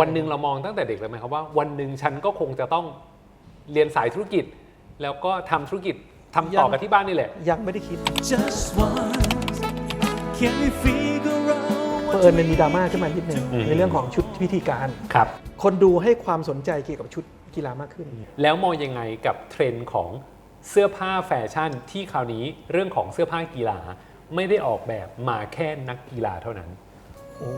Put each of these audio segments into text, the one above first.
วันหนึ่งเรามองตั้งแต่เด็กเลยไหมครับว่าวันหนึ่งฉันก็คงจะต้องเรียนสายธุรกิจ แล้วก็ทำธุรกิจทำต่อกับที่บ้านนี่แหละ ยังไม่ได้คิด Just once, can we figure out เผ what อิญมันมีดราม่าขึ้นมานิดนึงอืมในเรื่องของชุดพิธีการครับ คนดูให้ความสนใจเกี่ยวกับชุดกีฬามากขึ้น แล้วมองยังไงกับเทรนด์ของเสื้อผ้าแฟชั่นที่คราวนี้เรื่องของเสื้อผ้ากีฬาไม่ได้ออกแบบมาแค่นักกีฬาเท่านั้น โอ้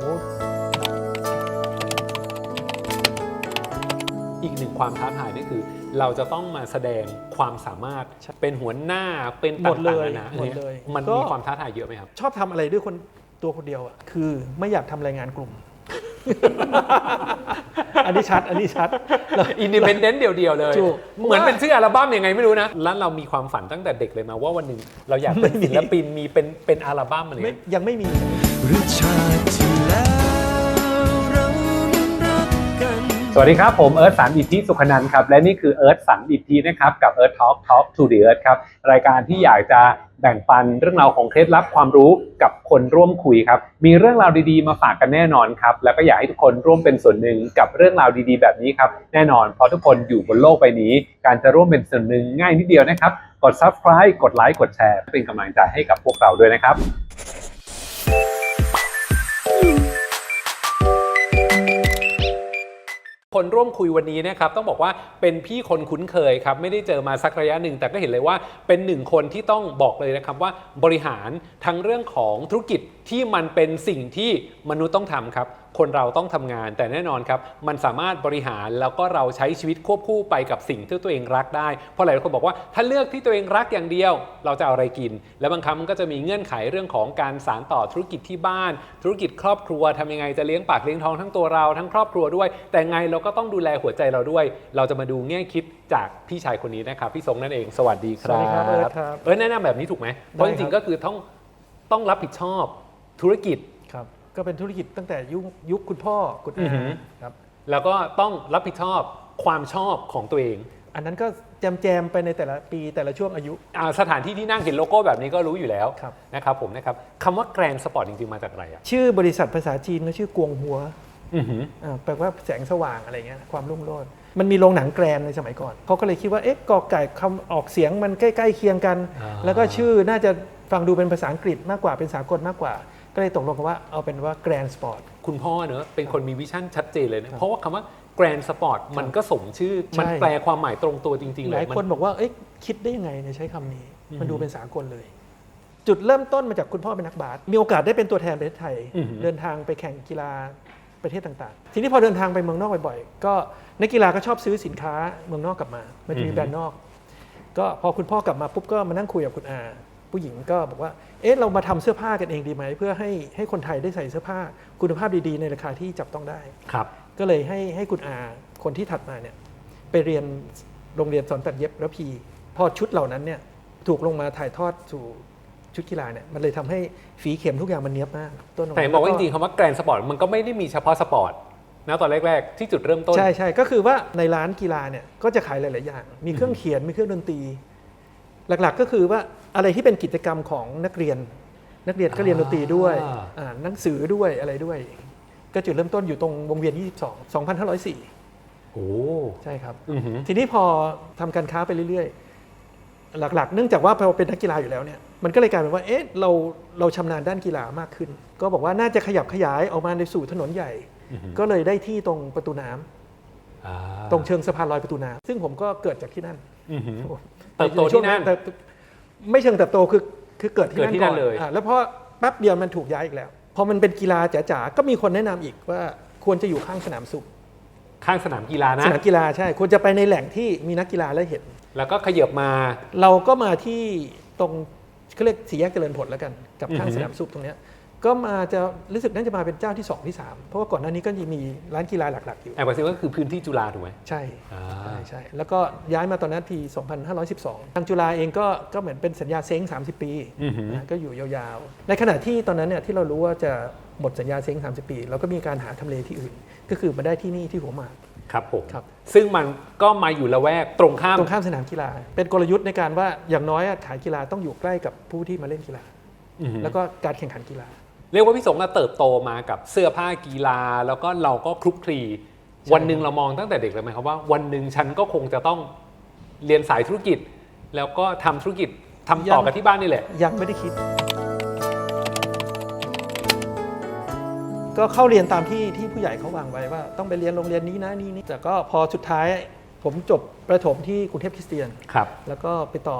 อีกหนึ่งความท้าทายนี่คือ เราจะต้องมาแสดงความสามารถเป็นหัวหน้าเป็นหมต่าดเลยงๆนานาหมดเลยมันก็มีความท้าทายเยอะไหมครับ ชอบทำอะไรด้วยคนตัวคนเดียวอะคือไม่อยากทำรายงานกลุ่ม อันนี้ชัด อันนี้ชัดแล้วอินดิเพนเดนต์เดียวๆเลยถูกเหมือนเป็นชื่ออัลบั้มยังไงไม่รู้นะ แล้วเรามีความฝันตั้งแต่เด็กเลยมาว่าวันหนึ่งเราอยากเป็นไม่มีศิลปินมีเป็นเป็นอัลบั้มอะไรไม่เงี้ยยังไม่มีหรือชา สวัสดีครับ ผมเอิร์ธสันอิทธิสุขนันท์ครับและนี่คือเอิร์ธสันอิทธินะครับกับเอิร์ธท็อกท็อกทูดีเอิร์ธครับรายการที่อยากจะแบ่งปันเรื่องราวของเคล็ดลับความรู้กับคนร่วมคุยครับมีเรื่องราวดีๆมาฝากกันแน่นอนครับแล้วก็อยากให้ทุกคนร่วมเป็นส่วนหนึ่งกับเรื่องราวดีๆ แบบนี้ครับแน่นอนเพราะทุกคนอยู่บนโลกใบนี้ การจะร่วมเป็นส่วนหนึ่งง่ายนิดเดียวนะครับกด subscribe กดไลค์กดแชร์เป็นกำลังใจให้กับพวกเราด้วยนะครับ คนร่วมคุยวันนี้นะครับต้องบอกว่าเป็นพี่คนคุ้นเคยครับไม่ได้เจอมาสักระยะหนึ่ง แต่ก็เห็นเลยว่าเป็นหนึ่งคนที่ต้องบอกเลยนะครับว่าบริหารทั้งเรื่องของธุรกิจที่มันเป็นสิ่งที่มนุษย์ต้องทำครับ คนเราต้องทำงาน แต่แน่นอนครับมันสามารถบริหารแล้วก็เราใช้ชีวิตควบคู่ไปกับสิ่งที่ตัวเองรักได้ เพราะหลายคนบอกว่าถ้าเลือกที่ตัวเองรักอย่างเดียว เราจะเอาอะไรกิน และบางครั้งมันก็จะมีเงื่อนไขเรื่องของการสานต่อธุรกิจที่บ้าน ธุรกิจครอบครัวทำยังไงจะเลี้ยงปากเลี้ยงท้องทั้งตัวเราทั้งครอบครัวด้วย แต่ไงเราก็ต้องดูแลหัวใจเราด้วย เราจะมาดูแง่คิดจากพี่ชายคนนี้นะครับพี่ทรงนั่นเอง สวัสดีคสวัรับสดีครับเอิร์ธครับ เออแนะนำแบบนี้ถูกไหมเพราะจริงๆก็คือต้องต้องรับผิดชอบธุรกิจครับ ก็เป็นธุรกิจตั้งแต่ยุคยุคคุณพ่อคุณอือหือาอครับ แล้วก็ต้องรับผิดชอบความชอบของตัวเองอันนั้นก็แจมแจมๆไปในแต่ละปีแต่ละช่วงอายุอ่าสถานที่ที่นั่งเห็นโลโก้แบบนี้ก็รู้อยู่แล้วครับ นะครับผมนะครับคำว่าแกรนสปอร์ตจริงๆ มาจากอะไรอะชื่อบริษัทภาษาจีนก็ชื่อกวงหัวอือหือ อ่าแปลว่าแสงสว่างอะไรเงี้ยความรุ่งโรจน์มันมีโรงหนังแกรนในสมัยก่อนเขาก็เลยคิดว่าเอ๊ะกอไก่คำออกเสียงมันใกล้ๆเคียงกันแล้วก็ชื่อน่าจะฟังดูเป็นภาษาอังกฤษมากกว่าเป็นสากลมากกว่า ก็เลยตกลงกันว่าเอาเป็นว่าแกรนสปอร์ต คุณพ่อเนอะเป็นคนมีวิชั่นชัดเจนเลยนะ เพราะว่าคำว่าแกรนสปอร์ตมันก็สมชื่อ มันใช่แปลความหมายตรงตัวจริง ๆ เลหลายยมัคนบอกว่าเอ๊ะคิดได้ยังไงเนี่ยใช้คำนี้อืมมันดูเป็นสากลเลย จุดเริ่มต้นมาจากคุณพ่อเป็นนักบาสมีโอกาสได้เป็นตัวแทนประเทศไทยอือหือเดินทางไปแข่งกีฬาประเทศต่างๆ ทีนี้พอเดินทางไปเมืองนอกบ่อยๆ ก็นักกีฬาก็ชอบซื้อสินค้าเมืองนอกกลับมา มันจะมีแบรนด์นอก ก็พอคุณพ่อกลับมาปุ๊บก็มานั่งคุยกับคุณอา ผู้หญิงก็บอกว่า เอ๊ะ เรามาทำเสื้อผ้ากันเองดีไหม เพื่อให้ให้คนไทยได้ใส่เสื้อผ้าคุณภาพดีๆ ในราคาที่จับต้องได้ ครับ ก็เลยให้ให้คุณอาคนที่ถัดมาเนี่ยไปเรียนโรงเรียนสอนตัดเย็บระพี พอชุดเหล่านั้นเนี่ยถูกลงมาถ่ายทอดสู่ชุดกีฬาเนี่ยมันเลยทำให้ฝีเข็มทุกอย่างมันเนี้ยบมากต้นแต่เห็นบอกว่าจริงๆคำว่าแกรนสปอร์ตมันก็ไม่ได้มีเฉพาะสปอร์ตนะตอนแรกๆ ที่จุดเริ่มต้น ใช่ใช่ก็คือว่าในร้านกีฬาเนี่ยก็จะขายหลาย ๆ อย่าง มีเครื่องเขียนมีเครื่องดนตรี หลักๆก็คือว่าอะไรที่เป็นกิจกรรมของนักเรียน นักเรียนก็เรียนดนตรีด้วยอ่าอ่านหนังสือด้วยอะไรด้วย ก็จุดเริ่มต้นอยู่ตรงวงเวียน 22 2504โอ้ใช่ครับอือหือทีนี้พอทำการค้าไปเรื่อยๆ หลักๆ เนื่องจากว่าเราเป็นนักกีฬาอยู่แล้วเนี่ยมันก็เลยกลายเป็นว่าเอ๊ะเราเราชำนาญด้านกีฬามากขึ้น ก็บอกว่าน่าจะขยับขยายออกมาในสู่ถนนใหญ่อือหือก็เลยได้ที่ตรงประตูน้ำอ่าตรงเชิงสะพานลอยประตูน้ำซึ่งผมก็เกิดจากที่นั่น อือหือครับผมเติบโตที่นั่นแต่ไม่เชิงเติบโตคือคือเกิดที่เกิดนั่นที่ก่นั่อนนเลยอ่าแล้วพอแป๊บเดียวมันถูกย้ายอีกแล้ว พอมันเป็นกีฬาจ๋าๆก็มีคนแนะนำอีกว่าควรจะอยู่ข้างสนามสุข ข้างสนามกีฬานะ สนามกีฬาใช่ ควรจะไปในแหล่งที่มีนักกีฬาแล้วเห็น แล้วก็ขยับมา เราก็มาที่ตรงเขาเรียกสี่แยกเจริญผลแล้วกัน กับข้างอือฮึ สนามสุขตรงเนี้ย ก็มาจะรู้สึกน่าจะมาเป็นเจ้าที่สองที่สามเพราะว่าก่อนหน้านี้ก็ยังมีร้านกีฬาหลัก ๆ อยู่แอบกระซิบก็คือพื้นที่จุฬาถูกไหมใช่อ่าใช่ใช่แล้วก็ย้ายมาตอนนั้นปี 2512 ทางจุฬาเองก็ก็เหมือนเป็นสัญญาเซ้ง 30 ปีอือหือนะก็อยู่ยาวๆ ในขณะที่ตอนนั้นเนี่ยที่เรารู้ว่าจะหมดสัญญาเซ้ง 30 ปี เราก็มีการหาทำเลที่อื่น ก็คือมาได้ที่นี่ที่หัวหมากครับผมครับซึ่งมันก็มาอยู่ละแวกตรงข้ามตรงข้ามสนามกีฬา เป็นกลยุทธ์ในการว่าอย่างน้อยอะขายกีฬาต้องอยู่ใกล้กับผู้ที่มาเล่นกีฬาอือหือแล้วก็การแข่งขันกีฬา เรียกว่าพี่สงฆ์อะเติบโตมากับเสื้อผ้ากีฬา แล้วก็เราก็คลุกคลีวันหนึ่งเรามองตั้งแต่เด็กเลยไหมครับว่าวันหนึ่งฉันก็คงจะต้องเรียนสายธุรกิจ แล้วก็ทำธุรกิจทำต่อกับที่บ้านนี่แหละ ยังไม่ได้คิด ก็เข้าเรียนตามที่ที่ผู้ใหญ่เขาวางไว้ว่า ต้องไปเรียนโรงเรียนนี้นะนี่นี่แต่ก็พอสุดท้ายผมจบประถมที่กรุงเทพคริสเตียนครับ แล้วก็ไปต่อ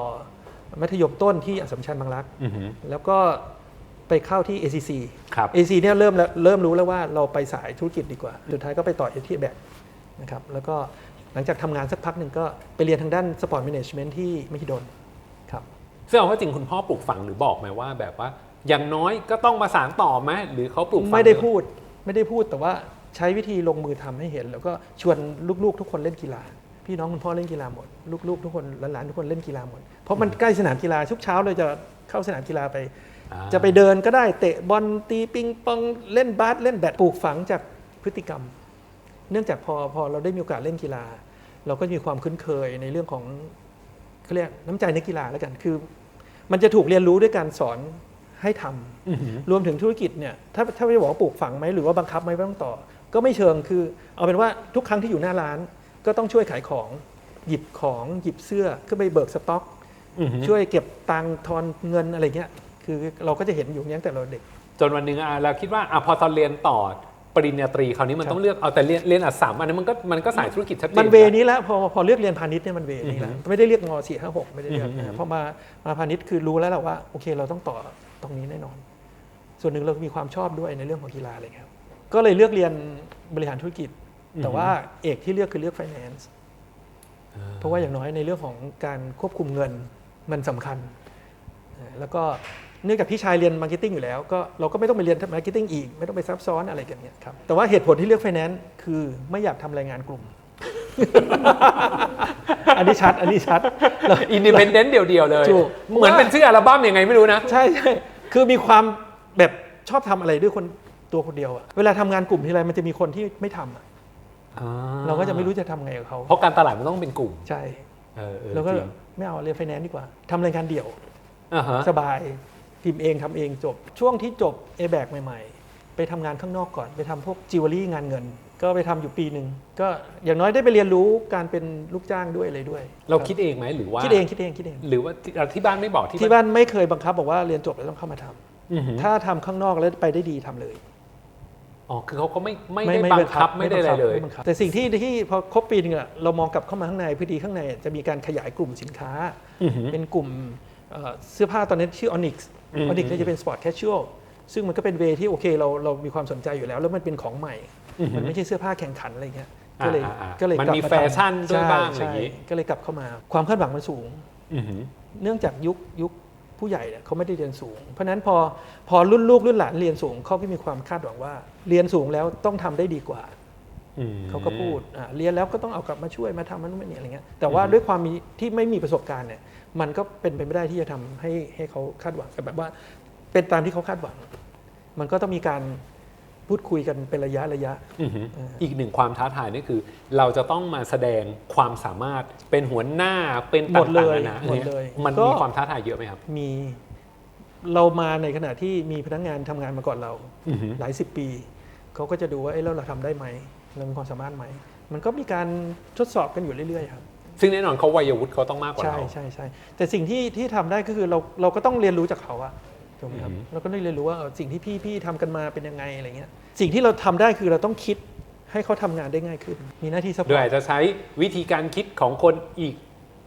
มัธยมต้นที่อัสสัมชัญบางรักอือหือแล้วก็ ไปเข้าที่ ACC ครับ ACC เนี่ยเริ่มแล้วเริ่มรู้แล้วว่าเราไปสายธุรกิจดีกว่า สุดท้ายก็ไปต่อที่แบกนะครับ แล้วก็หลังจากทำงานสักพักหนึ่งก็ไปเรียนทางด้านสปอร์ตแมネจเมนต์ที่มหิดลครับซึ่งเอาว่าจริงคุณพ่อปลูกฝังหรือบอกไหมว่า แบบว่าอย่างน้อยก็ต้องมาสานต่อไหมหรือเขาปลูกฝังไม่ได้พูดไม่ได้พูดแต่ว่าใช้วิธีลงมือทำให้เห็น แล้วก็ชวนลูกๆ ทุกคนเล่นกีฬา พี่น้องคุณพ่อเล่นกีฬาหมด ลูกๆ ทุกคนหลานๆทุกคนเล่นกีฬาหมดเพราะมันใกล้สนามกีฬาทุกเช้าเลยจะเข้าสนามกีฬาไปอ่า จะไปเดินก็ได้เตะบอลตีปิงปองเล่นบาสเล่นแบดปลูกฝังจากพฤติกรรม เนื่องจากพอพอเราได้มีโอกาสเล่นกีฬา เราก็มีความคุ้นเคยในเรื่องของเขาเรียกน้ำใจนักกีฬาแล้วกันคือ มันจะถูกเรียนรู้ด้วยการสอนให้ทำอือหือรวมถึงธุรกิจเนี่ยถ้าถ้าไม่บอกว่าปลูกฝังไหมหรือว่าบังคับไหมว่าต้องต่อ ก็ไม่เชิงคือ เอาเป็นว่าทุกครั้งที่อยู่หน้าร้าน ก็ต้องช่วยขายของ หยิบของหยิบเสื้อขึ้นไปเบิกสต็อกอือหือช่วยเก็บตังค์ทอนเงินอะไรเงี้ย คือเราก็จะเห็นอยู่อย่างนี้ตั้งแต่เราเด็ก จนวันหนึ่งอะเราคิดว่าอะพอตอนเรียนต่อปริญญาตรีคราวนี้มันครับต้องเลือกเอาแต่เรียนเรียนอัดสามอันนี้มันก็มันก็สายธุรกิจชัดเจน มันเวอยู่แล้วนี้แล้วพอพอเลือกเรียนพาณิชย์เนี่ยมันเวนี้แล้วไม่ได้เรียกงสี่ห้าหกไม่ได้เรียกอือฮึนะพอมามาพาณิชย์คือรู้แล้วแหละว่าโอเคเราต้องต่อตรงนี้แน่นอน ส่วนหนึ่งเรามีความชอบด้วยในเรื่องของกีฬาอะไรครับ ก็เลยเลือกเรียนบริหารธุรกิจ แต่ว่าเอกที่เลือกคือเลือก finance เพราะว่าอย่างน้อยในเรื่องของการควบคุมเงินมันสำคัญอ่าแล้วก็ เนื่องจากพี่ชายเรียนมาร์เก็ตติ้งอยู่แล้วก็เราก็ไม่ต้องไปเรียนมาร์เก็ตติ้งอีก ไม่ต้องไปซับซ้อนอะไรกันเนี่ยครับแต่ว่าเหตุผลที่เลือก finance คือไม่อยากทำรายงานกลุ่ม อันนี้ชัด อันนี้ชัดเราอินดิเพนเดนต์เดียวๆเลยถูกเหมือนเป็นชื่ออัลบั้มยังไงไม่รู้นะ ใช่ใช่คือมีความแบบชอบทำอะไรด้วยคนตัวคนเดียวอะเวลาทำงานกลุ่มทีไรมันจะมีคนที่ไม่ทำอะเราก็จะไม่รู้จะทำไงกับเขาเพราะการตลาดมันต้องเป็นกลุ่มใช่เออเออเราก็จริงไม่เอาเรียนไฟแนนซ์ดีกว่าทำรายการเดี่ยวอ่าฮะสบาย พิมพ์เองทำเองจบ ช่วงที่จบ a b a c ใหม่ ๆ ไปทำงานข้างนอกก่อน ไปทำพวกจิวเวลรี่งานเงิน ก็ไปทำอยู่ปีหนึ่งก็อย่างน้อยได้ไปเรียนรู้การเป็นลูกจ้างด้วยอะไรด้วย เราคิดเองไหมหรือว่าคิดเองคิดเองคิดเอง หรือว่าที่ที่บ้านไม่บอกที่ที่บ้านไม่เคยบังคับบอกว่าเรียนจบแล้วต้องเข้ามาทำอือหือถ้าทำข้างนอกแล้วไปได้ดีทำเลยอ๋อ คือเขาก็ไม่ไม่ได้บังคับไม่ได้อะไรเลยม่บังคับแต่สิ่งที่ที่พอครบปีหนึงอะเรามองกลับเข้ามาข้างในพอดีข้างในจะมีการขยายกลุ่มสินค้าอือหือเป็นกลุ่ม เอ่อเสื้อผ้าตอนนี้ชื่อ Onyx อืม Onyx เนี่ยจะเป็น Sport Casual ซึ่งมันก็เป็นเวที่โอเคเราเรามีความสนใจอยู่แล้ว แล้วมันเป็นของใหม่อือหือมันไม่ใช่เสื้อผ้าแข่งขันอะไรเงี้ยก็เลยอ่าอ่าอ่าก็เลยมันกลับมีมาแฟชั่นด้วยใช่บ้างอะไรอย่างใช่งี้ก็เลยกลับเข้ามาความคาดหวังมันสูงอือหือเนื่องจากยุคยุคผู้ใหญ่เนี่ยเขาไม่ได้เรียนสูง เพราะฉะนั้นพอพอรุ่นลูกรุ่นหลานเรียนสูงเขาก็มีความคาดหวังว่า เรียนสูงแล้วต้องทำได้ดีกว่าอืมเขาก็พูดอ่าเรียนแล้วก็ต้องเอากลับมาช่วยมาทำมันนู่นนี่อะไรเงี้ยแต่ว่าด้วยความมีที่ไม่มีประสบการณ์เนี่ย มันก็เป็นไปไม่ได้ที่จะทำให้ให้เขาคาดหวังแบบว่า เป็นตามที่เขาคาดหวัง มันก็ต้องมีการพูดคุยกันเป็นระยะระยะอือหืออ่าอีกหนึ่งความท้าทายนี่คือ เราจะต้องมาแสดงความสามารถเป็นหัวหน้าเป็นหมดเลยต่างๆนานาหมดเลย มันก็มีความท้าทายเยอะไหมครับ มีเรามาในขณะที่มีพนักงานทำงานมาก่อนเราอือหือหลายสิบปีเขาก็จะดูว่าเอ้แล้วเราทำได้ไหมเรามีความสามารถไหมมันก็มีการทดสอบกันอยู่เรื่อยๆครับ ซึ่งแน่นอนเขาวัยวุฒิเขาต้องมากกว่าใช่เรา ใช่ใช่แต่สิ่งที่ที่ทำได้ก็คือเราเราก็ต้องเรียนรู้จากเขาอะถูกไหมครับอือหือ เราก็ต้องเรียนรู้ว่าเออสิ่งที่พี่พี่ทำกันมาเป็นยังไงอะไรเงี้ยสิ่งที่เราทำได้คือเราต้องคิดให้เขาทำงานได้ง่ายขึ้น มีหน้าที่ซัพพโดยอร์อาต จจะใช้วิธีการคิดของคนอีก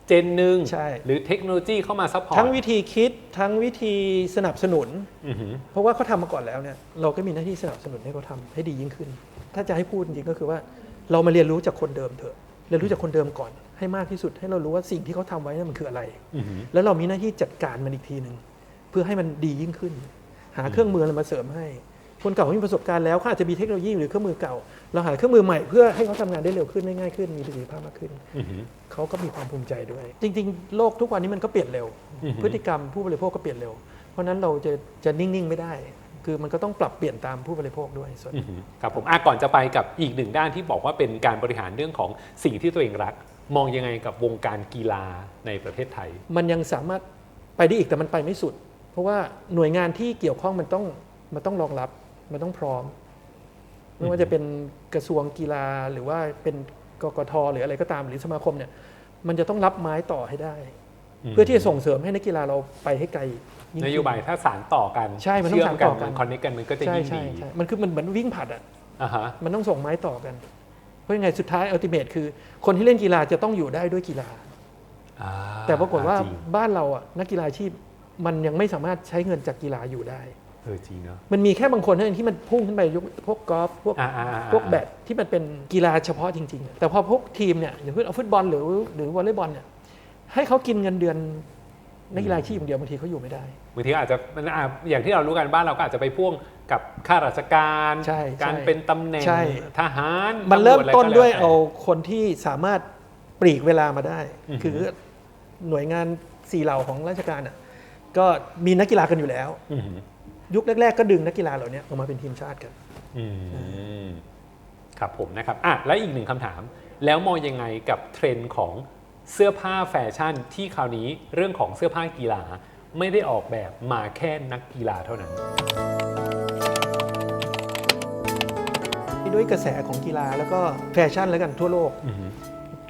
เจนหนึ่งใช่ หรือเทคโนโลยีเข้ามาซัพพอร์ตทั้งวิธีคิดทั้งวิธีสนับสนุน อือหือ เพราะว่าเขาทำมาก่อนแล้วเนี่ยเราก็มีหน้าที่สนับสนุนให้เขาทำให้ดียิ่งขึ้น ถ้าจะให้พูดจริงๆก็คือว่าเรามาเรียนรู้จากคนเดิมเถอะ เรียนรู้จากคนเดิมก่อนให้มากที่สุด ให้เรารู้ว่าสิ่งที่เขาทำไว้นั่นมันคืออะไรอือหือแล้วเรามีหน้าที่จัดการมันอีกทีหนึ่งเพื่อให้มันดียิ่งขึ้น หาเครื่องมืออะไรมาเสริมให้ คนเก่าเขามีประสบการณ์แล้วเขาอาจจะมีเทคโนโลยีหรือเครื่องมือเก่า เราหาเครื่องมือใหม่เพื่อให้เขาทำงานได้เร็วขึ้นได้ง่ายขึ้นมีประสิทธิภาพมากขึ้นอือหือเขาก็มีความภูมิใจด้วย จริง ๆ โลกทุกวันนี้มันก็เปลี่ยนเร็วอือฮึพฤติกรรมผู้บริโภคก็เปลี่ยนเร็ว เพราะฉะนั้นเราจะจะนิ่งๆไม่ได้ คือมันก็ต้องปรับเปลี่ยนตามผู้บริโภคด้วยส่วนอือหือครับผมอะก่อนจะไปกับอีกหนึ่งด้านที่บอกว่าเป็นการบริหารเรื่องของสิ่งที่ตัวเองรัก มองยังไงกับวงการกีฬาในประเทศไทย มันยังสามารถไปได้อีกแต่มันไปไม่สุด เพราะว่าหน่วยงานที่เกี่ยวข้องมันต้องมันต้องรองรับมันต้องพร้อมไม่ว่าจะเป็นกระทรวงกีฬาหรือว่าเป็นกกทหรืออะไรก็ตามหรือสมาคมเนี่ย มันจะต้องรับไม้ต่อให้ได้ เพื่อที่จะส่งเสริมให้นักกีฬาเราไปให้ไกลงนขึ้ โยบายถ้าสารต่อกันใช่มันต้องเชื่อสามนกัต่นอกัน มันคอนเนคกันมันก็จะใช่ยิ่งใช่ดีใช่มันคือมันเหมือนวิ่งผลัดอะ อ่าฮะมันต้องส่งไม้ต่อกัน เพราะยังไงสุดท้ายอัลติเมทคือ คนที่เล่นกีฬาจะต้องอยู่ได้ด้วยกีฬา อ่าแต่ปรากฏว่าจริงบ้านเราอะนักกีฬาอาชีพมันยังไม่สามารถใช้เงินจากกีฬาอยู่ได้ เออจริงเนาะมันมีแค่บางคนเท่านั้นที่มันพุ่งขึ้นไปยกพวกกอล์ฟพวกอ่าอ่าอ่าพวกแบดที่มันเป็นกีฬาเฉพาะจริงๆอะแต่พอพวกทีมเนี่ยอย่างเช่นเอาฟุตบอลหรือหรือวอลเลย์บอลเนี่ย ให้เขากินเงินเดือนนักกีฬาอาชีพอย่างเดียวบางทีเขาอยู่ไม่ได้ บางทีก็อาจจะมันอะอย่างที่เรารู้กันบ้านเราก็อาจจะไปพ่วงกับข้าราชการ ใช่การใช่เป็นตำแหน่งใช่ ทหารมันเริ่มำรวจต้นอะไรก็ด้วยแล้เอาแต่คนที่สามารถปลีกเวลามาได้อือฮึคือหน่วยงานสี่เหล่าของราชการอะก็มีนักกีฬากันอยู่แล้ว อือหือยุคแรก ๆ ก็ดึงนักกีฬาเหล่านี้ออกมาเป็นทีมชาติกัน อืมครับผมนะครับอะและอีกหนึ่งคำถาม แล้วมองยังไงกับเทรนด์ของ เสื้อผ้าแฟชั่นที่คราวนี้เรื่องของเสื้อผ้ากีฬาไม่ได้ออกแบบมาแค่นักกีฬาเท่านั้น ด้วยกระแสของกีฬาแล้วก็แฟชั่นแล้วกันทั่วโลกอือหือ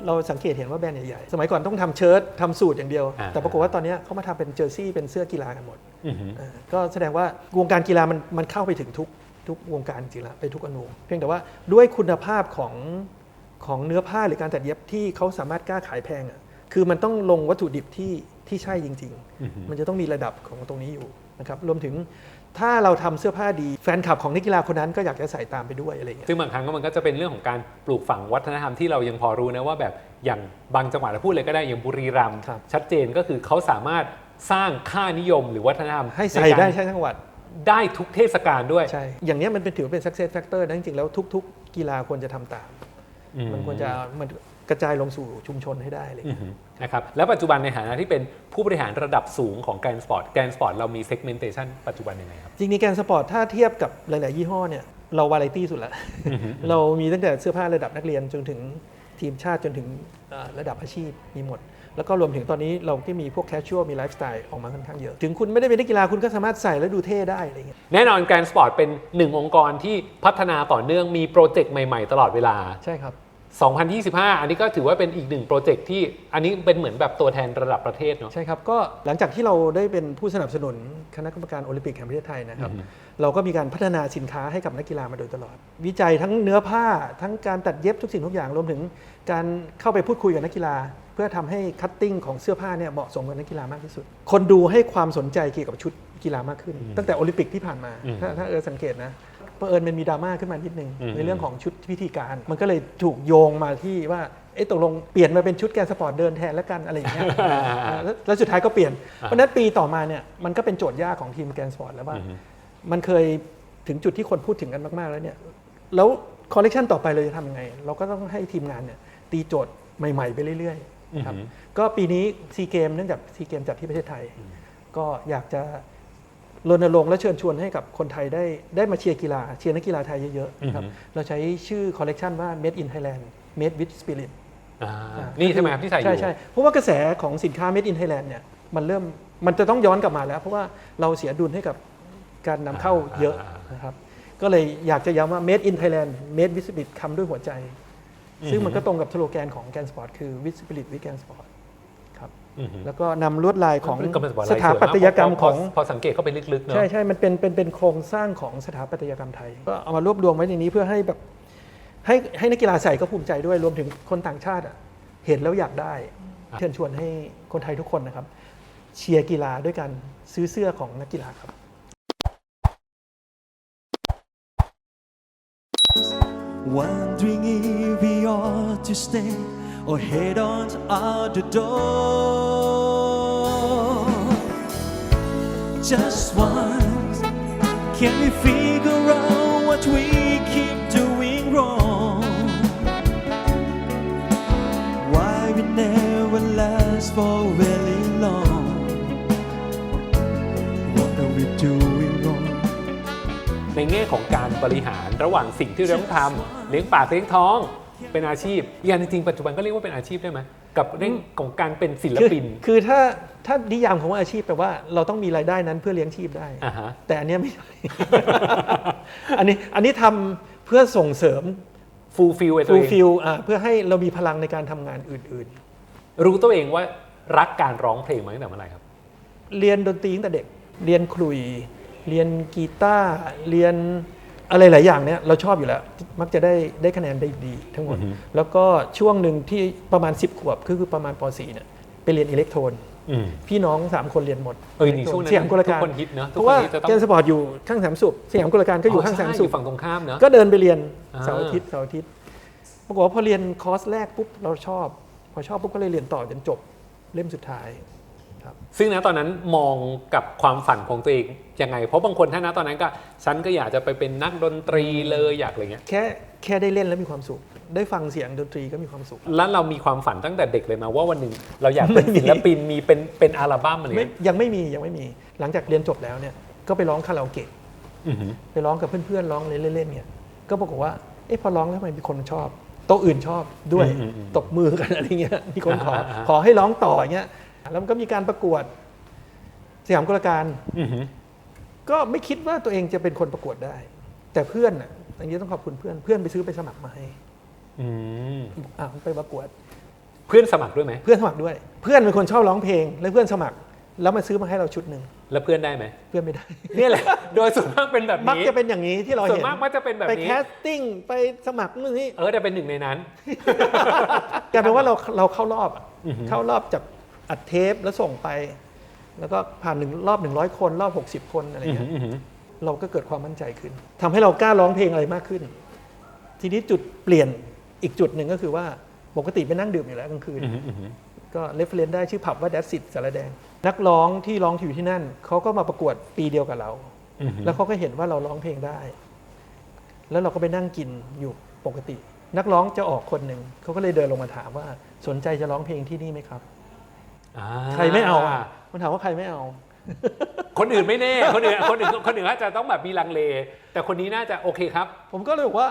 เราสังเกตเห็นว่าแบรนด์ใหญ่ๆ สมัยก่อนต้องทำเชิ้ตทำสูทอย่างเดียวอ่าแต่ปรากฏว่าตอนนี้เขามาทำเป็นเจอร์ซี่เป็นเสื้อกีฬากันหมดอือหืออ่าก็แสดงว่าวงการกีฬามันมันเข้าไปถึงทุกทุกวงการจริงๆแล้วไปทุกอนูเพียงแต่ว่าด้วยคุณภาพของ ของเนื้อผ้าหรือการตัดเย็บที่เขาสามารถกล้าขายแพงอะคือมันต้องลงวัตถุดิบที่ที่ใช่จริงอือหือๆมันจะต้องมีระดับของตรงนี้อยู่นะครับรวมถึงถ้าเราทำเสื้อผ้าดีแฟนคลับของนักกีฬาคนนั้นก็อยากจะใส่ตามไปด้วยอะไรอย่างเงี้ยซึ่งบางครั้งก็มันก็จะเป็นเรื่องของการปลูกฝังวัฒนธรรมที่เรายังพอรู้นะว่าแบบอย่างบางจังหวัดเราพูดเลยก็ได้อย่างบุรีรัมย์ครับชัดเจนก็คือเขาสามารถสร้างค่านิยมหรือวัฒนธรรมให้ใส่นการได้ใช่ทั้งจังหวัดได้ทุกเทศกาลด้วยใช่อย่างเนี้ยมันเป็นถือว่าเป็น success factor นะจริงๆแล้วทุก ๆ กีฬาควรจะทำตาม อืมันควรจะมันกระจายลงสู่ชุมชนให้ได้อะไรอย่างอืเลยอหือนะครับแล้วปัจจุบันในฐานะที่เป็นผู้บริหารระดับสูงของแกรนสปอร์ตแกรนสปอร์ตเรามี segmentation ปัจจุบันยังไงครับ จริงๆในแกนสปอร์ตถ้าเทียบกับหลาย ๆ ยี่ห้อเนี่ยเราวาไรตี้สุดละ เรามีตั้งแต่เสื้อผ้าระดับนักเรียนจนถึงทีมชาติจนถึงเอ่อระดับอาชีพมีหมด แล้วก็รวมถึงตอนนี้เราก็มีพวกแคชชวลมีไลฟ์สไตล์ออกมาค่อนข้างเยอะ ถึงคุณไม่ได้เป็นนักกีฬาคุณก็สามารถใส่แล้วดูเท่ได้อะไรอย่างเงี้ยแน่นอนแกรนสปอร์ตเป็นหนึ่งองค์กรที่พัฒนาต่อเนื่องมีโปรเจกต์ใหม่ๆ ตลอดเวลา ใช่ครับ 2025 อันนี้ก็ถือว่าเป็นอีกหนึ่งโปรเจกต์ที่อันนี้เป็นเหมือนแบบตัวแทนระดับประเทศเนาะใช่ครับ ก็หลังจากที่เราได้เป็นผู้สนับสนุนคณะกรรมการโอลิมปิกแห่งประเทศไทยนะครับอือฮึเราก็มีการพัฒนาสินค้าให้กับนักกีฬามาโดยตลอด วิจัยทั้งเนื้อผ้าทั้งการตัดเย็บทุกสิ่งทุกอย่างรวมถึงการเข้าไปพูดคุยกับนักกีฬาเพื่อทำให้คัตติ้งของเสื้อผ้าเนี่ยเหมาะสมกับนักกีฬามากที่สุด คนดูให้ความสนใจเกี่ยวกับชุดกีฬามากขึ้น ตั้งแต่โอลิมปิกที่ผ่านมาอืมถ้าถ้าเออสังเกตนะเผอิญมันมีดราม่าขึ้นมานิดนึงอืมในเรื่องของชุดพิธีการ มันก็เลยถูกโยงมาที่ว่าเอ๊ะตกลงเปลี่ยนมาเป็นชุดแกนสปอร์ตเดินแทนแล้วกันอะไรอย่างเงี้ยอ่าแล้วแล้วสุดท้ายก็เปลี่ยน เพราะฉะนั้นปีต่อมาเนี่ยมันก็เป็นโจทย์ยากของทีมแกนสปอร์ตแล้วว่าอือฮึมันเคยถึงจุดที่คนพูดถึงกันมากๆแล้วเนี่ยแล้วคอลเลกชันต่อไปเราจะทำยังไง เราก็ต้องให้ทีมงานเนี่ยตีโจทย์ใหม่ๆไปเรื่อยๆนะ ครับอือฮึก็ปีนี้ซีเกมเนื่องจากซีเกมจัดที่ประเทศไทย ก็อยากจะรณรงค์และเชิญชวนให้กับคนไทยได้ได้มาเชียร์กีฬาเชียร์นักกีฬาไทยเยอะๆนะครับอือฮึเราใช้ชื่อคอลเลกชันว่า Made in Thailand Made with Spirit อ่าอ่านี่ใช่ไหมครับที่ใส่อยู่ใช่ใช่เพราะว่ากระแสของสินค้า Made in Thailand เนี่ยมันเริ่มมันจะต้องย้อนกลับมาแล้ว เพราะว่าเราเสียดุลให้กับการนำเข้าเยอะนะครับก็เลยอยากจะย้ำว่า Made in Thailand Made with Spirit คำด้วยหัวใจ ซึ่งมันก็ตรงกับสโลแกนของแกนสปอร์ตคือ with spirit with แกนสปอร์ตครับอือฮึแล้วก็นำลวดลายของกำลังจะบอกสถาปัตยกรรมพของพอสังเกตเข้าไปลึกๆเนาะใช่ใช่มันเป็นเป็นเป็นโครงสร้างของสถาปัตยกรรมไทย ก็เอามารวบรวมไว้ในนี้เพื่อให้แบบให้ให้นักกีฬาใส่ก็ภูมิใจด้วยรวมถึงคนต่างชาติอะเห็นแล้วอยากได้ เชิญชวนให้คนไทยทุกคนนะครับ เชียร์กีฬาด้วยกันซื้อเสื้อของนักกีฬาครับ Wondering if we ought to stay or head on out the door. Just once, can we figure out what we keep doing wrong? Why we never last for very long? What are we doing wrong? ในแง่ของการบริหารระหว่างสิ่งที่เราต้องทำเลี้ยงปากเลี้ยงท้อง เป็นอาชีพอย่างจริงๆปัจจุบันก็เรียกว่าเป็นอาชีพได้ไหมกับเรื่องของการเป็นศิลคือปิน คือถ้าถ้านิยามของว่าอาชีพแปลว่าเราต้องมีรายได้นั้นเพื่อเลี้ยงชีพได้ อ่าฮะ แต่อันเนี้ยไม่ใช่ อันนี้อันนี้ทำเพื่อส่งเสริม ฟูลฟิลไอ้ตัฟูวลเองฟิลอ่าเพื่อให้เรามีพลังในการทำงานอื่นรู้ตัวเองว่ารักการร้องเพลงมาตั้งแต่เมื่อไหร่ครับ ๆ เรียนดนตรีตั้งแต่เด็ก เรียนคลุย เรียนกีตาร์ เรียน อะไรหลายอย่างเนี้ยเราชอบอยู่แล้ว มักจะได้ได้คะแนนได้ดีทั้งหมดอือฮึแล้วก็ช่วงหนึ่งที่ประมาณ 10 ขวบคือคือประมาณป .4 เนี่ยไปเรียนอิเล็กโทรนอืมพี่น้อง 3 คนเรียนหมดเออนี่ช่วงนั้นสยามกุลการทุกคนฮิตเนอะเพทุกราะคนว่าฮิตจะต้องแกนสปอร์ตอยู่ข้างสามสุขสยามกุลการก็อยู่ข้างสามใช่สุอขยู่ฝั่งตรงข้ามเนอะก็เดินไปเรียนอ่าเสาร์อาทิตย์เสาร์อาทิตย์ปรากฏว่าพอเรียนคอร์สแรกปุ๊บเราชอบ พอชอบปุ๊บก็เลยเรียนต่อจนจบเล่มสุดท้าย ซึ่งนะตอนนั้นมองกับความฝันของตัวเองยังไง เพราะบางคนถ้านะตอนนั้นก็ฉันก็อยากจะไปเป็นนักดนตรีเลยอยากอะไรเงี้ยแค่แค่ได้เล่นแล้วมีความสุข ได้ฟังเสียงดนตรีก็มีความสุข แล้วเรามีความฝันตั้งแต่เด็กเลยมาว่าวันหนึ่งเราอยากเป็นไม่มีศิลปินมีเป็นเป็นอัลบั้มอะไรไม่เงี้ยยังไม่มียังไม่มีหลังจากเรียนจบแล้วเนี่ยก็ไปร้องคาราโอเกะอือหือไปร้องกับเพื่อนๆร้องเล่นๆเนี่ยก็ปรากฏว่าเอ๊ะพอร้องแล้วทำไมมีคนชอบโต๊ะอื่นชอบด้วยอืมอืมตบมือกันอะไรเงี้ยมีคนขออ่าอ่าขอให้ร้องต่ออย่างเงี้ย แล้วมันก็มีการประกวดสยามกุลการอือหือก็ไม่คิดว่าตัวเองจะเป็นคนประกวดได้ แต่เพื่อนอะอันนี้ต้องขอบคุณเพื่อน เพื่อนไปซื้อไปสมัครมาให้อืมบอกอะไปประกวด เพื่อนสมัครด้วยไหมเพื่อนสมัครด้วย เพื่อนเป็นคนชอบร้องเพลง แล้วเพื่อนสมัคร แล้วมาซื้อมาให้เราชุดหนึ่งแล้วเพื่อนได้ไหมเพื่อนไม่ได้เนี่ยแหละ โดยส่วนมากเป็นแบบมักนี้จะเป็นอย่างนี้ที่เราส่วนเห็นมากมักจะเป็นแบบไปนี้แคสติ้งไปสมัครนู่นนี่เออแต่เป็นหนึ่งในนั้นกลายเป็นว่าเราเราเข้ารอบอะอือหือเข้ารอบจาก อัดเทปแล้วส่งไป แล้วก็ผ่านหนึ่งรอบหนึ่งร้อยคนรอบหกสิบคนอะไรอือเงี้หืยออือหือเราก็เกิดความมั่นใจขึ้นทำให้เรากล้าร้องเพลงอะไรมากขึ้น ทีนี้จุดเปลี่ยนอีกจุดหนึ่งก็คือว่าปกติไปนั่งดื่มอยู่แล้วกลางคืนอือหืออือหือก็เรฟเฟรนได้ชื่อผับว่าแดดสิตสารแดง นักร้องที่ร้องอยู่ที่นั่นเขาก็มาประกวดปีเดียวกับเราอือหือแล้วเขาก็เห็นว่าเราร้องเพลงได้ แล้วเราก็ไปนั่งกินอยู่ปกติ นักร้องจะออกคนหนึ่งเขาก็เลยเดินลงมาถามว่าสนใจจะร้องเพลงที่นี่ไหมครับอ่า ใครไม่เอาอะมันถามว่าใครไม่เอา คนอื่นไม่แน่ คนอื่นคนอื่นคนอื่นอาจจะต้องแบบมีลังเล แต่คนนี้น่าจะโอเคครับ ผมก็เลยบอกว่า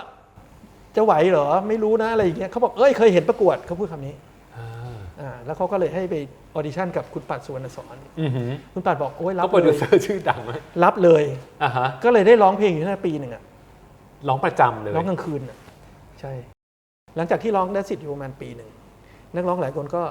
จะไหวเหรอไม่รู้นะอะไรอย่างเงี้ยเขาบอกเอ้ยเคยเห็นประกวดเขาพูดคำนี้อ่าอ่าแล้วเขาก็เลยให้ไปออดิชั่นกับคุณปัดสุวรรณสอนอือหือคุณปัดบอกโอ้ยรัก็บโปรเลดิวยเซอร์ชื่อดังมากรับเลยอ่าฮะก็เลยได้ร้องเพลงอยู่ที่นั่นปีหนึ่งอะร้องประจำเลยร้องกลางคืนน่ะใช่ หลังจากที่ร้องได้สิทธิ์อยู่ประมาณปีหนึ่งนักร้องหลายคนก็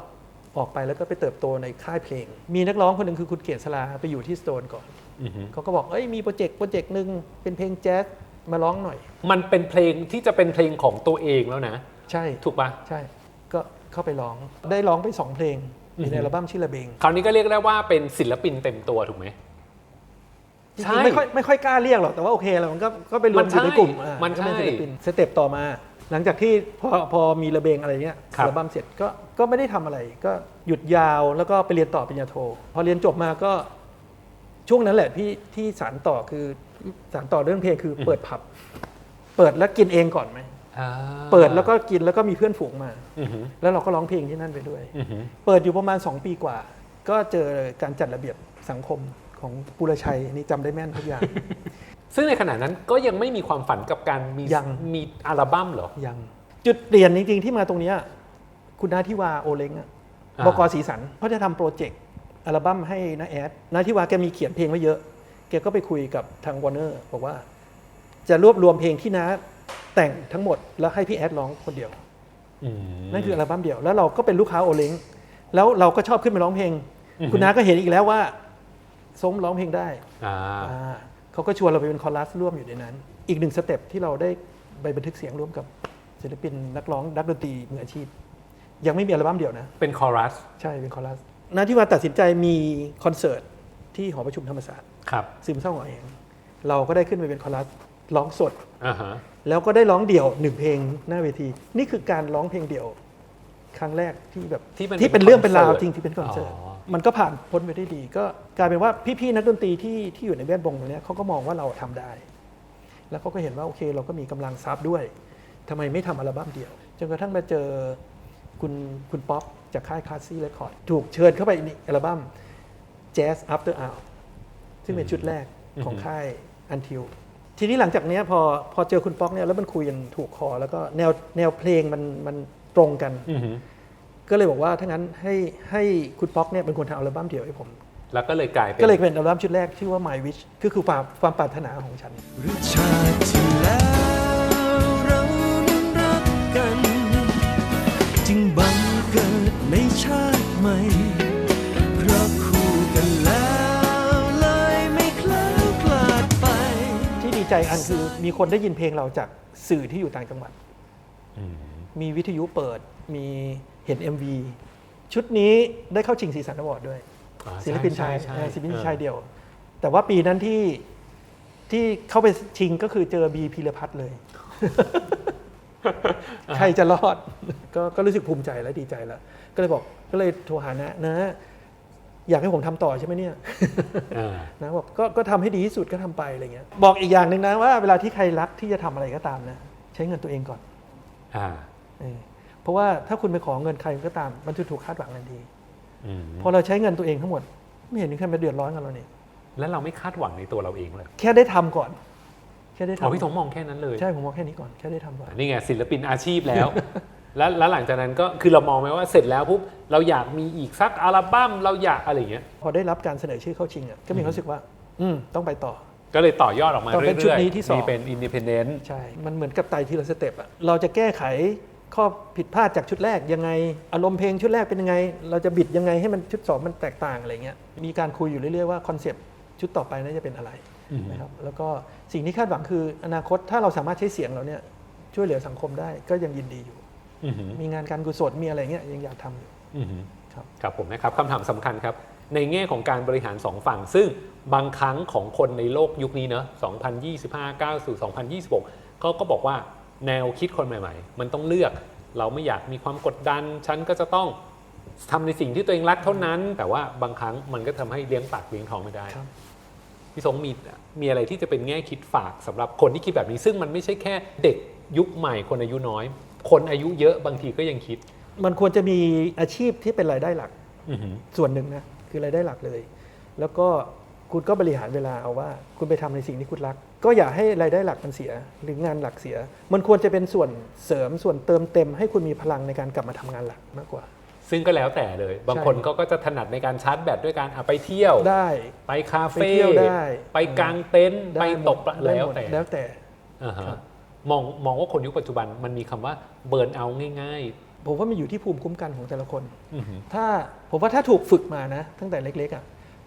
ออกไปแล้วก็ไปเติบโตในค่ายเพลง มีนักร้องคนหนึ่งคือคุณเกศสลาไปอยู่ที่สโตนก่อนอือหือเขาก็บอกเอ้ยมีโปรเจกต์โปรเจกต์หนึ่งเป็นเพลงแจ๊สมาร้องหน่อย มันเป็นเพลงที่จะเป็นเพลงของตัวเองแล้วนะ ใช่ถูกปะใช่ ก็เข้าไปร้องได้ร้องไปสองเพลงอยู่ในอือฮึอัลบั้มชื่อระเบงคราวนี้ก็เรียกได้ว่าเป็นศิลปินเต็มตัวถูกไหมจริใช่งๆไม่ค่อยไม่ค่อยกล้าเรียกหรอกแต่ว่าโอเคแล้วมันก็ก็ไปรวมมันอใช่ยู่ในกลุ่มอ่ามันก็เป็นใช่ศิลปินสเต็ปต่อมา หลังจากที่พอพอมีระเบงอะไรเงี้ยครับ อัลบั้มเสร็จก็ก็ไม่ได้ทำอะไร ก็หยุดยาวแล้วก็ไปเรียนต่อปริญญาโท พอเรียนจบมาก็ช่วงนั้นแหละที่ที่สารต่อคือสารต่อเรื่องเพลงคือเปิดผับ เปิดแล้วกินเองก่อนไหม อ่าเปิดแล้วก็กินแล้วก็มีเพื่อนฝูงมา อือหือแล้วเราก็ร้องเพลงที่นั่นไปด้วย อือหือเปิดอยู่ประมาณ 2 ปีกว่า ก็เจอการจัดระเบียบสังคมของปุรชัยนี่จำได้แม่นทุกอย่าง ซึ่งในขณะนั้นก็ยังไม่มีความฝันกับการมียัง มีอัลบั้มเหรอ ยังจุดเปลี่ยนจริง ๆ ที่มาตรงเนี้ยคุณนาทิวาโอเล้งอะอ่า บกสีสันเขาจะทำโปรเจกต์อัลบั้มให้นาแอดนาทิวาแกมีเขียนเพลงไว้เยอะ แกก็ไปคุยกับทางวอร์เนอร์บอกว่า จะรวบรวมเพลงที่น้าแต่งทั้งหมดแล้วให้พี่แอดร้องคนเดียว อืม นั่นคืออัลบั้มเดียว แล้วเราก็เป็นลูกค้าโอเล้งแล้วเราก็ชอบขึ้นไปร้องเพลงคุณน้าก็เห็นอีกแล้วว่าส้มร้องเพลงได้อ่าอ่า เขาก็ชวนเราไปเป็นคอรัสร่วมอยู่ในนั้น อีกหนึ่งสเต็ปที่เราได้ไปบันทึกเสียงร่วมกับศิลปินนักร้องนักดนตรีมืออาชีพ ยังไม่มีอัลบั้มเดียวนะ เป็นคอรัส ใช่เป็นคอรัสนาที่ว่าตัดสินใจมีคอนเสิร์ตที่หอประชุมธรรมศาสตร์ครับซึมเศร้าหงอยแหงเราก็ได้ขึ้นไปเป็นคอรัสร้องสด อ่าฮะแล้วก็ได้ร้องเดี่ยวหนึ่งเพลงหน้าเวที นี่คือการร้องเพลงเดี่ยว ครั้งแรกที่แบบที่มันที่เป็นเรื่องเป็นราวคอนเสิร์ตจริงที่เป็นคอนเสิร์ต อ๋อ มันก็ผ่านพ้นไปได้ดี ก็กลายเป็นว่าพี่ๆนักดนตรีที่ที่อยู่ในแวดวงตรงนี้เขาก็มองว่าเราทำได้ แล้วเขาก็เห็นว่าโอเค เราก็มีกำลังทรัพย์ด้วยทำไมไม่ทำอัลบั้มเดียว จนกระทั่งมาเจอคุณคุณป๊อปจากค่ายคลาสซี่เรคคอร์ดถูกเชิญเข้าไปในอัลบั้ม Jazz After Hour ซึ่งเป็นชุดแรกของค่าย Until ทีนี้หลังจากนี้พอพอเจอคุณป๊อกเนี่ยแล้วมันคุยกันถูกคอ แล้วก็แนวแนวเพลงมันมันตรงกัน ก็เลยบอกว่าถ้างั้นให้ให้คุณป๊อกเนี่ยเป็นคนทำอัลบั้มเดี่ยวให้ผม แล้วก็เลยกลายเป็นก็เลยเป็นอัลบั้มชุดแรกชื่อว่า My Wish ก็คือความความปรารถนาของฉันหรือชาติที่แล้วเรานั้นรักกันจึงบังเกิดในชาติใหม่เพราะคู่กันแล้วเลยไม่คล้าวคลาดไป ที่ดีใจอันคือมีคนได้ยินเพลงเราจากสื่อที่อยู่ต่างจังหวัด มีวิทยุเปิดมี เห็น MV ชุดนี้ได้เข้าชิงสีสันอวอร์ดด้วยอ่าศิลปินชายใช่ใช่เออศิลปินเออชายเดียว แต่ว่าปีนั้นที่ที่เข้าไปชิงก็คือเจอบีพีรพัฒน์เลย ใครจะรอด ก็ก็รู้สึกภูมิใจและดีใจแล้ว ก็เลยบอกก็เลยโทรหานะนะ อยากให้ผมทำต่อใช่ไหมเนี่ยอ่านะบอกก็ก็ทำให้ดีที่สุดก็ทำไปอะไรเงี้ยบอกอีกอย่างหนึ่งนะว่าเวลาที่ใครรักที่จะทำอะไรก็ตามนะ ใช้เงินตัวเองก่อนอ่า เออ เพราะว่าถ้าคุณไปขอเงินใครก็ตามมันจะถูกคาดหวังทันทีอืมพอเราใช้เงินตัวเองทั้งหมด ไม่เห็นมีใครมาเดือดร้อนกับเราเนี่ยแล้วเราไม่คาดหวังในตัวเราเองเลยแค่ได้ทำก่อน แค่ได้อ๋อทำพี่สงมองแค่นั้นเลยใช่ผมมองแค่นี้ก่อนแค่ได้ทำก่อนนี่ไงศิลปินอาชีพแล้วแล้ว แล้วหลังจากนั้นก็คือเรามองไหมว่าเสร็จแล้วปุ๊บเราอยากมีอีกสักอัลบั้มเราอยากอะไรอย่างเงี้ย พอได้รับการเสนอชื่อเข้าชิงอะก็มีความรู้สึกว่า อืมต้องไปต่อก็เลยต่อยอดออกมาต้องเรื่เป็นชุดอยนี้ที่สองมีเป็นอินดิเพนเดนต์ใช่ มันเหมือนกับไต่ทีละสเต็ปอะเราจะแก้ไข ข้อผิดพลาดจากชุดแรกยังไง อารมณ์เพลงชุดแรกเป็นยังไง เราจะบิดยังไงให้มันชุดสองมันแตกต่างอะไรเงี้ยมีการคุยอยู่เรื่อยๆว่าคอนเซปต์ชุดต่อไปน่าจะเป็นอะไรนะครับแล้วก็สิ่งที่คาดหวังคืออนาคตถ้าเราสามารถใช้เสียงเราเนี่ยช่วยเหลือสังคมได้ก็ยังยินดีอยู่อือหือมีงานการกุศลมีอะไรเงี้ยยังอยากทำอยู่อือหือครับครับผมนะครับคำถามสำคัญครับในแง่ของการบริหารสองฝั่ง ซึ่งบางครั้งของคนในโลกยุคนี้เนอะ2025ก้าวสู่ 2026เขาก็บอกว่า แนวคิดคนใหม่ ๆ มันต้องเลือกเราไม่อยากมีความกดดัน ฉันก็จะต้องทำในสิ่งที่ตัวเองรักเท่านั้น แต่ว่าบางครั้งมันก็ทำให้เลี้ยงปากเลี้ยงท้องไม่ได้ครับพี่สงมีมีอะไรที่จะเป็นแง่คิดฝากสำหรับคนที่คิดแบบนี้ ซึ่งมันไม่ใช่แค่เด็กยุคใหม่คนอายุน้อย คนอายุเยอะบางทีก็ยังคิด มันควรจะมีอาชีพที่เป็นรายได้หลักอือหือส่วนหนึ่งนะคือรายได้หลักเลย แล้วก็ คุณก็บริหารเวลาเอาว่า คุณไปทำในสิ่งที่คุณรัก ก็อย่าให้รายได้หลักมันเสีย หรืองานหลักเสีย มันควรจะเป็นส่วนเสริมส่วนเติมเต็ม ให้คุณมีพลังในการกลับมาทำงานหลักมากกว่า ซึ่งก็แล้วแต่เลย บางใช่คนเขาก็จะถนัดในการชาร์จแบตด้วยการอะไปเที่ยวได้ ไปคาไปเฟ่เที่ยวได้ไปกางเต็นท์ไปได้หมดตกปลาได้แล้วหมดแต่แล้วแต่อ่าฮะครับมองมองว่าคนยุคปัจจุบันมันมีคำว่าเบิร์นเอาง่ายผมว่ามันอยู่ที่ภูมิคุ้มกันของแต่ละคนๆอือหือถ้าผมว่าถ้าถูกฝึกมานะ ตั้งแต่เล็กๆอะ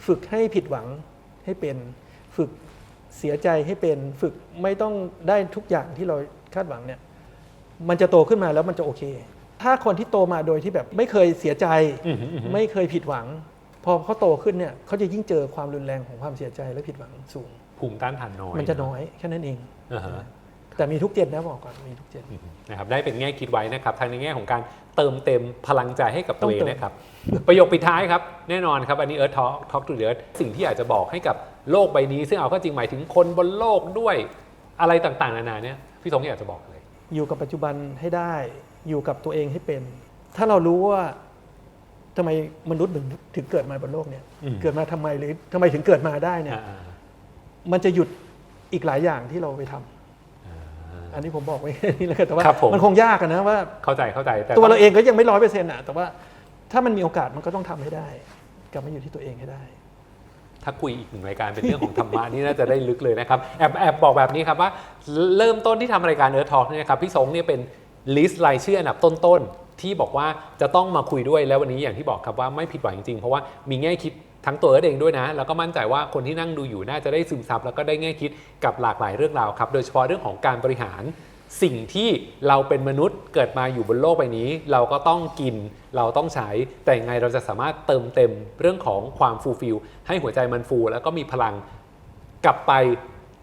ฝึกให้ผิดหวัง ให้เป็น ฝึกเสียใจให้เป็น ฝึกไม่ต้องได้ทุกอย่างที่เราคาดหวังเนี่ยมันจะโตขึ้นมาแล้วมันจะโอเค ถ้าคนที่โตมาโดยที่แบบไม่เคยเสียใจอือหืออือหือไม่เคยผิดหวัง พอเขาโตขึ้นเนี่ยเขาจะยิ่งเจอความรุนแรงของความเสียใจและผิดหวังสูง ภูมิต้านทานน้อย มันจะน้อยแค่นั้นเองอ่าฮะ แต่มีทุกเจนนะบอกก่อนมีทุกเจนอือหือนะครับได้เป็นแง่คิดไว้นะครับทางในแง่ของการเติมเต็มพลังใจให้กับตัวเองต้องเติม นะครับ ประโยคปิดท้ายครับ แน่นอนครับอันนี้เอิร์ธทอล์กทอล์กทูเอิร์ธสิ่งที่อยากจะบอกให้กับโลกใบนี้ ซึ่งเอาเข้าจริงหมายถึงคนบนโลกด้วยอะไรต่างๆนานาเนี่ยพี่สงอยากจะบอกอะไรอยู่กับปัจจุบันให้ได้ อยู่กับตัวเองให้เป็น ถ้าเรารู้ว่าทำไมมนุษย์ถึงถึงเกิดมาบนโลกเนี่ย อืมเกิดมาทำไมหรือทำไมถึงเกิดมาได้เนี่ย อ่ามันจะหยุดอีกหลายอย่างที่เราไปทำ อ่าอันนี้ผมบอกไว้แค่นี้แล้วกันแต่ว่าครับผม มันคงยากอะนะว่า เข้าใจเข้าใจแต่ตัวเราเองก็ยังไม่ร้อยเปอร์เซ็นต์อะแต่ว่าถ้ามันมีโอกาสมันก็ต้องทำให้ได้ กลับมาอยู่ที่ตัวเองให้ได้ ถ้าคุยอีกหนึ่งรายการเป็นเรื่องของธรรมะ นี่น่าจะได้ลึกเลยนะครับแอบแอบบอกแบบนี้ครับว่าเริ่มต้นที่ทำรายการเนื้อทอล์กเนี่ยนะครับพี่สงเนี่ยเป็นลิสต์รายชื่ออันดับต้นๆที่บอกว่าจะต้องมาคุยด้วยแล้ววันนี้อย่างที่บอกครับว่าไม่ผิดหวังจริงๆเพราะว่ามีแง่คิด ทั้งตัวเอิร์ธเองด้วยนะ แล้วก็มั่นใจว่าคนที่นั่งดูอยู่น่าจะได้ซึมซับแล้วก็ได้แง่คิดกับหลากหลายเรื่องราวครับ โดยเฉพาะเรื่องของการบริหารสิ่งที่เราเป็นมนุษย์เกิดมาอยู่บนโลกใบนี้ เราก็ต้องกินเราต้องใช้ แต่ยังไงเราจะสามารถเติมเต็มเรื่องของความฟูลฟิลให้หัวใจมันฟู แล้วก็มีพลังกลับไป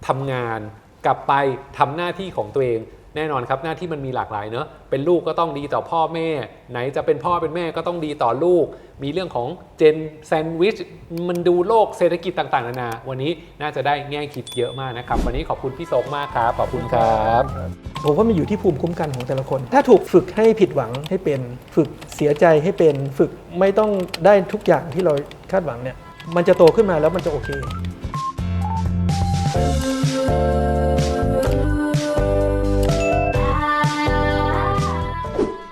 ทำงาน กลับไปทำหน้าที่ของตัวเอง แน่นอนครับหน้าที่มันมีหลากหลายเนอะเป็นลูกก็ต้องดีต่อพ่อแม่ ไหนจะเป็นพ่อเป็นแม่ก็ต้องดีต่อลูก มีเรื่องของเจนแซนด์วิชมันดูโลกเศรษฐกิจต่างๆนานาวันนี้น่าจะได้แง่คิดเยอะมากนะครับ วันนี้ขอบคุณพี่โศกมากครับขอบคุณครับผมว่ามันอยู่ที่ภูมิคุ้มกันของแต่ละคน ถ้าถูกฝึกให้ผิดหวังให้เป็นฝึกเสียใจให้เป็นฝึกไม่ต้องได้ทุกอย่างที่เราคาดหวังเนี่ยมันจะโตขึ้นมาแล้วมันจะโอเค thank you